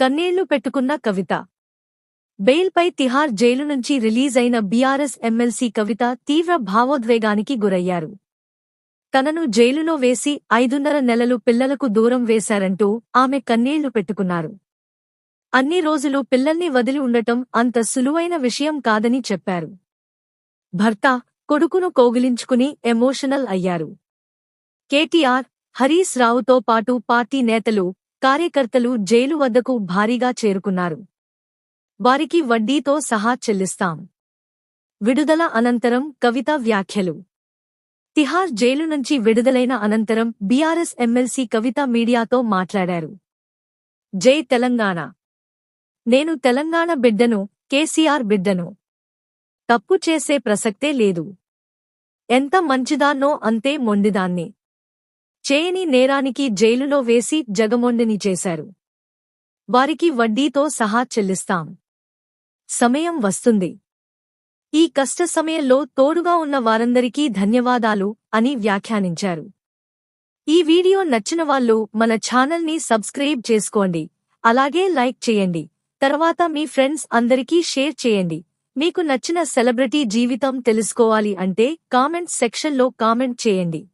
కన్నీళ్ళు పెట్టుకున్న కవిత. బెయిల్పై తిహార్ జైలు నుంచి రిలీజ్ అయిన బీఆర్ఎస్ ఎమ్మెల్సీ కవిత తీవ్ర భావోద్వేగానికి గురయ్యారు. తనను జైలులో వేసి ఐదున్నర నెలలు పిల్లలకు దూరం వేశారంటూ ఆమె కన్నీళ్ళు పెట్టుకున్నారు. అన్ని రోజులు పిల్లల్ని వదిలి ఉండటం అంత సులువైన విషయం కాదని చెప్పారు. భర్త కొడుకును కోగిలించుకుని ఎమోషనల్ అయ్యారు. కేటీఆర్ హరీష్ రావుతో పాటు పార్టీ నేతలు కార్యకర్తలు జైలు వద్దకు భారీగా చేరుకున్నారు. వారికి వడ్డీతో సహా చెల్లిస్తాం. విడుదల అనంతరం కవిత వ్యాఖ్యలు. తిహార్ జైలు నుంచి విడుదలైన అనంతరం బీఆర్ఎస్ ఎమ్మెల్సీ కవిత మీడియాతో మాట్లాడారు. జై తెలంగాణ. నేను తెలంగాణ బిడ్డను కేసీఆర్ బిడ్డను. తప్పు చేసే ప్రసక్తే లేదు. ఎంత మంచిదాన్నో అంతే మొండిదాన్ని. చేయని నేరానికి జైలులో వేసి జగమొండిని చేశారు. వారికి వడ్డీతో సహా చెల్లిస్తాం. సమయం వస్తుంది. ఈ కష్ట సమయంలో తోడుగా ఉన్న వారందరికీ ధన్యవాదాలు అని వ్యాఖ్యానించారు. ఈ వీడియో నచ్చిన వాళ్ళు మన ఛానల్ని సబ్స్క్రైబ్ చేసుకోండి. అలాగే లైక్ చేయండి. తర్వాత మీ ఫ్రెండ్స్ అందరికీ షేర్ చేయండి. మీకు నచ్చిన సెలబ్రిటీ జీవితం తెలుసుకోవాలి అంటే కామెంట్ సెక్షన్లో కామెంట్ చేయండి.